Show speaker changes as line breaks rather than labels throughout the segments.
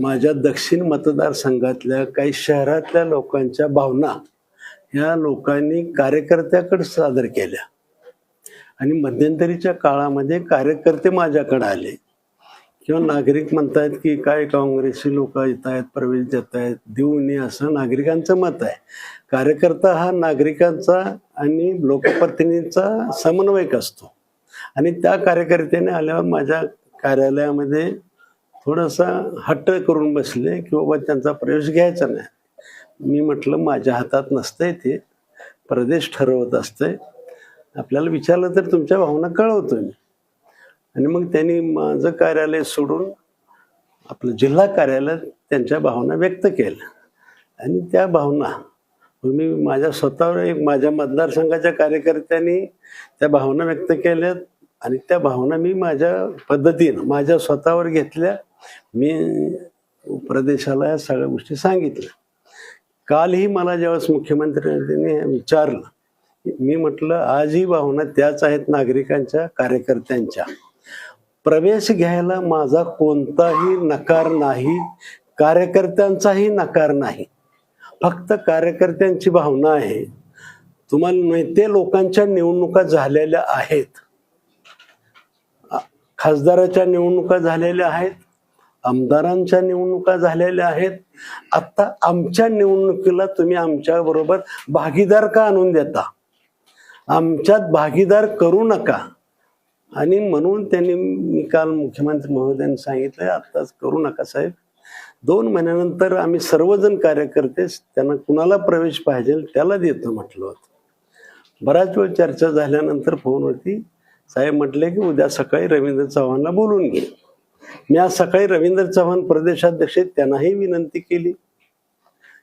माझ्या दक्षिण मतदारसंघातल्या काही शहरातल्या लोकांच्या भावना ह्या लोकांनी कार्यकर्त्याकडे सादर केल्या. आणि मध्यंतरीच्या काळामध्ये कार्यकर्ते माझ्याकडे आले. किंवा नागरिक म्हणतायत की काय काँग्रेसी लोक येत आहेत प्रवेश देत आहेत देऊ नये असं नागरिकांचं मत आहे. कार्यकर्ता हा नागरिकांचा आणि लोकप्रतिनिधींचा समन्वयक असतो. आणि त्या कार्यकर्त्याने आल्यावर माझ्या कार्यालयामध्ये थोडासा हट्ट करून बसले की बाबा त्यांचा प्रवेश घ्यायचा नाही. मी म्हटलं माझ्या हातात नसतंय ते. प्रदेश ठरवत असतंय. आपल्याला विचारलं तर तुमच्या भावना कळवतो मी. आणि मग त्यांनी माझं कार्यालय सोडून आपलं जिल्हा कार्यालयात त्यांच्या भावना व्यक्त केल्या. आणि त्या भावना मी माझ्या स्वतःवर एक माझ्या मतदारसंघाच्या कार्यकर्त्यांनी त्या भावना व्यक्त केल्यात. आणि त्या भावना मी माझ्या पद्धतीनं माझ्या स्वतःवर घेतल्या. मी प्रदेशाला या सगळ्या गोष्टी सांगितल्या. कालही मला ज्यावेळेस मुख्यमंत्र्यांनी विचारलं मी म्हटलं आजही भावना त्याच आहेत नागरिकांच्या कार्यकर्त्यांच्या. प्रवेश घ्यायला माझा कोणताही नकार नाही कार्यकर्त्यांचाही नकार नाही. फक्त कार्यकर्त्यांची भावना आहे. तुम्हाला माहिती लोकांच्या निवडणुका झालेल्या आहेत. खासदाराच्या निवडणुका झालेल्या आहेत आमदारांच्या निवडणुका झालेल्या आहेत. आता आमच्या निवडणुकीला तुम्ही आमच्या बरोबर भागीदार का आणून देता? आमच्यात भागीदार करू नका. आणि म्हणून त्यांनी मी काल मुख्यमंत्री महोदयांनी सांगितलं आत्ताच करू नका साहेब. दोन महिन्यानंतर आम्ही सर्वजण कार्यकर्ते त्यांना कुणाला प्रवेश पाहिजे त्याला देतो म्हटलं होतं. बराच वेळ चर्चा झाल्यानंतर फोनवरती साहेब म्हटले की उद्या सकाळी रवींद्र चव्हाणला बोलून घे. मी आज सकाळी रवींद्र चव्हाण प्रदेशाध्यक्ष त्यांनाही विनंती केली.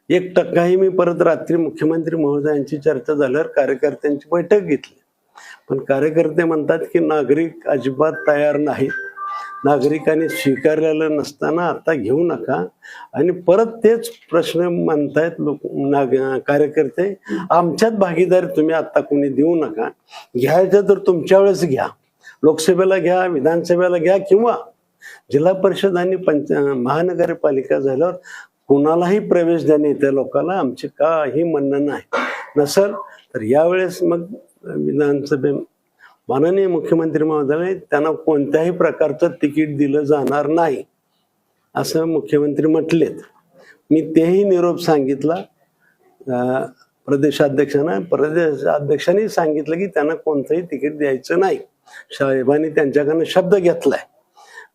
एक टक्काही मी परत रात्री मुख्यमंत्री महोदयांची चर्चा झाल्यावर कार्यकर्त्यांची बैठक घेतली. पण कार्यकर्ते म्हणतात की नागरिक अजिबात तयार नाहीत. नागरिकांनी स्वीकारलेलं नसताना आता घेऊ नका. आणि परत तेच प्रश्न मानतायत लोक नाग कार्यकर्ते आमच्यात भागीदारी तुम्ही आता कोणी देऊ नका. घ्यायचं तर तुमच्या वेळेस घ्या. लोकसभेला घ्या विधानसभेला घ्या किंवा जिल्हा परिषद आणि पंच महानगरपालिका झाल्यावर कुणालाही प्रवेश देणे त्या लोकांना आमचे काही म्हणणं नाही. नसल तर यावेळेस मग विधानसभे माननीय मुख्यमंत्री महोदयाने त्यांना कोणत्याही प्रकारचं तिकीट दिलं जाणार नाही असं मुख्यमंत्री म्हटलेत. मी तेही निरोप सांगितला. प्रदेशाध्यक्षांना प्रदेशाध्यक्षांनी सांगितलं की त्यांना कोणतंही तिकीट द्यायचं नाही. साहेबांनी त्यांच्याकडनं शब्द घेतलाय.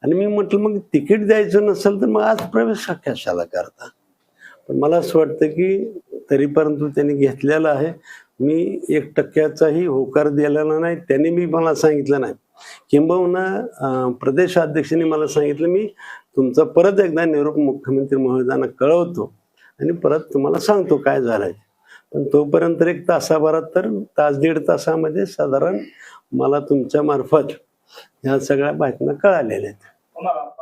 आणि मी म्हटलं मग तिकीट द्यायचं नसेल तर मग आज प्रवेश कशाला करता? पण मला असं वाटतं की तरी परंतु त्यांनी घेतलेला आहे. मी एक टक्क्याचाही होकार दिलेला नाही. त्यांनी मी मला सांगितलं नाही. किंबहुना प्रदेशाध्यक्षांनी मला सांगितलं मी तुमचा परत एकदा निरोप मुख्यमंत्री महोदयांना कळवतो आणि परत तुम्हाला सांगतो काय झालंय. पण तोपर्यंत एक तासाभरात तर तास दीड तासामध्ये साधारण मला तुमच्या मार्फत ह्या सगळ्या बातम्या कळालेल्या आहेत.